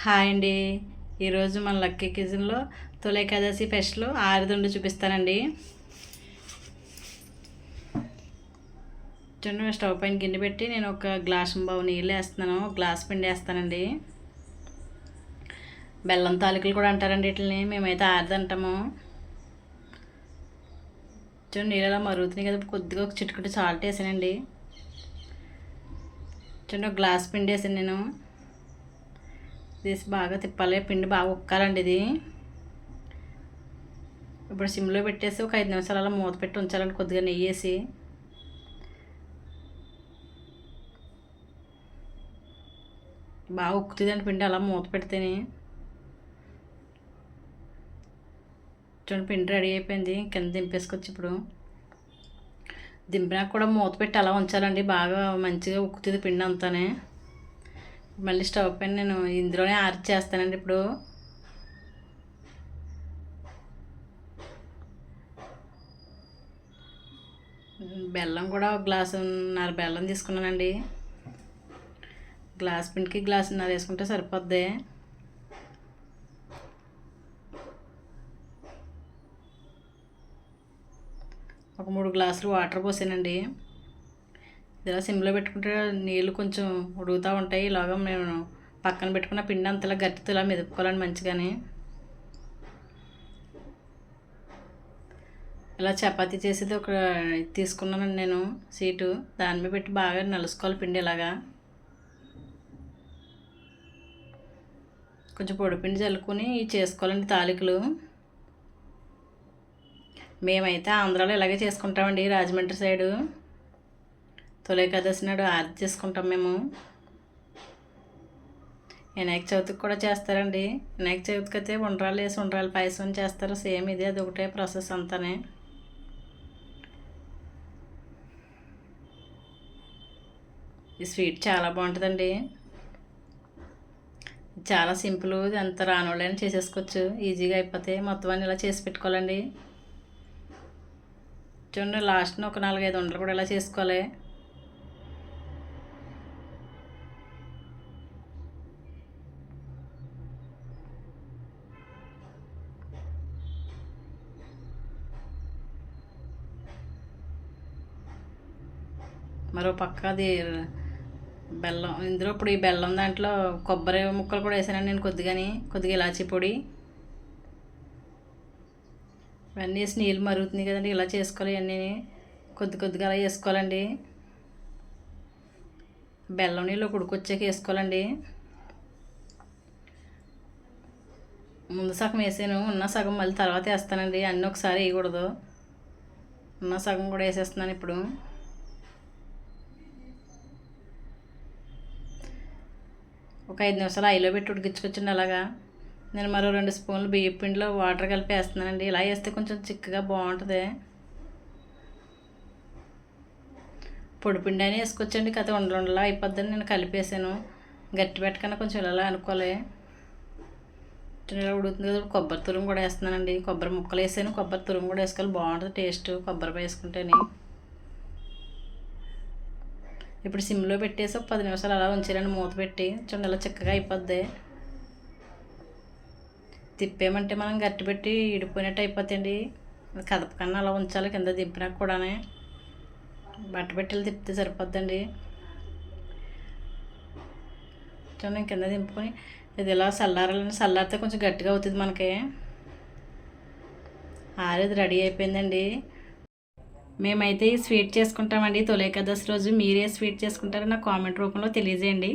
Hi అండి. ఈరోజు మన లక్కీ కిచెన్లో తొలి ఏకాదశి ఫెస్ట్లో ఆరిదుండు చూపిస్తానండి. చూడండి స్టవ్ పైన గిన్నె పెట్టి నేను ఒక గ్లాస్ బావు నీళ్ళు వేస్తున్నాను. గ్లాస్ పిండి వేస్తానండి. బెల్లం తాలికలు కూడా అంటారండి వీటిని మేమైతే ఆరిది అంటాము. చూడండి నీళ్ళు అలా మరుగుతున్నాయి కదా. కొద్దిగా ఒక చిటికటి సాల్ట్ వేసానండి. చూడండి ఒక గ్లాస్ పిండి వేసాను నేను. తీసి బాగా తిప్పాలి. పిండి బాగా ఉక్కాలండి ఇది. ఇప్పుడు సిమ్లో పెట్టేసి ఒక ఐదు నిమిషాలు అలా మూత పెట్టి ఉంచాలండి. కొద్దిగా నెయ్యి వేసి. బాగా ఉక్కుతుందండి పిండి అలా మూత పెడితేనే. చూడండి పిండి రెడీ అయిపోయింది. కింద దింపేసుకొచ్చి ఇప్పుడు. దింపినాక కూడా మూత పెట్టి అలా ఉంచాలండి. బాగా మంచిగా ఉక్కుతుంది పిండి అంతానే. మళ్ళీ స్టవ్ పైన నేను ఇందులోనే ఆర్చ్ చేస్తానండి ఇప్పుడు. బెల్లం కూడా ఒక గ్లాసున్నర బెల్లం తీసుకున్నానండి. గ్లాస్ పిండికి గ్లాసున్నర వేసుకుంటే సరిపోద్ది. ఒక మూడు గ్లాసులు వాటర్ పోసానండి. ఇలా సిమ్లో పెట్టుకుంటే నీళ్ళు కొంచెం ఉడుగుతూ ఉంటాయి. ఇలాగ నేను పక్కన పెట్టుకున్న పిండి అంతలా గట్టితో ఇలా మెదుపుకోవాలండి మంచిగాని. ఇలా చపాతీ చేసేది ఒక తీసుకున్నానండి నేను సీటు. దాని మీద పెట్టి బాగా నలుసుకోవాలి పిండి ఇలాగా. కొంచెం పొడిపిండి చల్లుకొని చేసుకోవాలండి తాలికలు. మేమైతే ఆంధ్రాలో ఇలాగే చేసుకుంటామండి రాజమండ్రి సైడు. తొలి ఏకాదశి నాడు ఆర్తి చేసుకుంటాం మేము. వినాయక చవితికి కూడా చేస్తారండి. వినాయక చవితికి అయితే ఉండ్రాలు వేసి ఉండ్రాలు పాయసం చేస్తారు. సేమ్ ఇది అది ఒకటే ప్రాసెస్ అంతానే. ఈ స్వీట్ చాలా బాగుంటుందండి. చాలా సింపుల్ ఎంత రానోళ్ళని చేసేసుకోవచ్చు. ఈజీగా అయిపోతే మొత్తం అన్ని ఇలా చేసి పెట్టుకోవాలండి. చూడండి లాస్ట్ని ఒక నాలుగైదు ఉండలు కూడా ఇలా చేసుకోవాలి. మరో పక్క అది బెల్లం ఇందులో ఇప్పుడు ఈ బెల్లం దాంట్లో కొబ్బరి ముక్కలు కూడా వేసానండి నేను కొద్దిగాని కొద్దిగా ఇలాచీ పొడి. ఇవన్నీ వేసి నీళ్ళు మరుగుతుంది కదండి ఇలా చేసుకోవాలి ఇవన్నీ. కొద్ది కొద్దిగా అలా వేసుకోవాలండి. బెల్లం నీళ్ళు ఉడికొచ్చాక వేసుకోవాలండి. ముందు సగం వేసాను ఉన్న సగం మళ్ళీ తర్వాత వేస్తానండి అన్నీ ఒకసారి వేయకూడదు. ఉన్న సగం కూడా వేసేస్తున్నాను ఇప్పుడు. ఒక ఐదు నిమిషాలు ఐలో పెట్టి ఉడికించుకొచ్చండి అలాగా. నేను మరో రెండు స్పూన్లు బియ్యం పిండిలో వాటర్ కలిపి వేస్తున్నానండి ఇలా వేస్తే కొంచెం చిక్కగా బాగుంటుంది. పొడి పిండి అని వేసుకొచ్చండి కథ ఉండలా అయిపోద్దని నేను కలిపేసాను. గట్టి పెట్టకన్నా కొంచెం ఇలా అనుకోలే. ఇలా ఉడుకుతుంది కదా కొబ్బరి తురుము కూడా వేస్తున్నానండి. కొబ్బరి ముక్కలు వేసాను కొబ్బరి తురుము కూడా వేసుకోవాలి. బాగుంటుంది టేస్ట్ కొబ్బరి వేసుకుంటేనే. ఇప్పుడు సిమ్లో పెట్టేసి ఒక పది నిమిషాలు అలా ఉంచారండి మూత పెట్టి చూడండి అలా చిక్కగా అయిపోద్ది. తిప్పేమంటే మనం గట్టి పెట్టి ఇడిపోయినట్టు అయిపోతాయండి కదపకన్నా అలా ఉంచాలి కింద దింపినాక కూడానే. బట్ట పెట్టెలు తిప్పితే సరిపోద్దండి. చూడండి కింద దింపుకొని ఇది ఇలా చల్లారాలని చల్లారితే కొంచెం గట్టిగా అవుతుంది మనకి. ఆరేది రెడీ అయిపోయిందండి. మేమైతే ఈ స్వీట్ చేసుకుంటామండి. తొలి ఏకాదశి రోజు మీరే స్వీట్ చేసుకుంటారో నాకు కామెంట్ రూపంలో తెలియజేయండి.